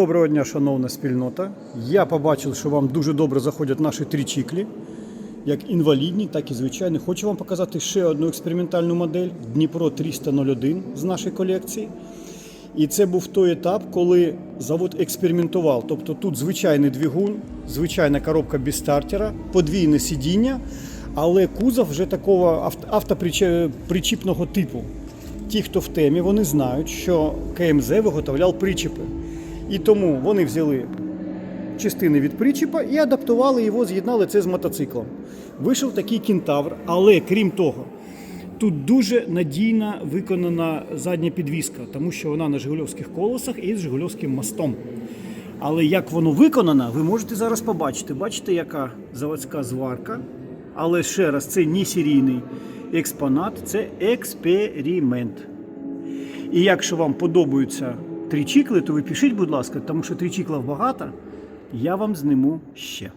Доброго дня, шановна спільнота. Я побачив, що вам дуже добре заходять наші тричіклі, як інвалідні, так і звичайні. Хочу вам показати ще одну експериментальну модель Дніпро 301 з нашої колекції. І це був той етап, коли завод експериментував. Тобто тут звичайний двигун, звичайна коробка без стартера, подвійне сидіння, але кузов вже такого автопричіпного типу. Ті, хто в темі, вони знають, що КМЗ виготовляв причіпи. І тому вони взяли частини від причіпа і адаптували його, з'єднали це з мотоциклом. Вийшов такий кентавр, але крім того, тут дуже надійно виконана задня підвіска, тому що вона на Жигульовських колесах і з Жигульовським мостом. Але як воно виконано, ви можете зараз побачити. Бачите, яка заводська зварка. Але ще раз, це не серійний експонат, це експеримент. І якщо вам подобаються тричікли, то ви пишіть, будь ласка, тому що тричіклів багато, я вам зниму ще.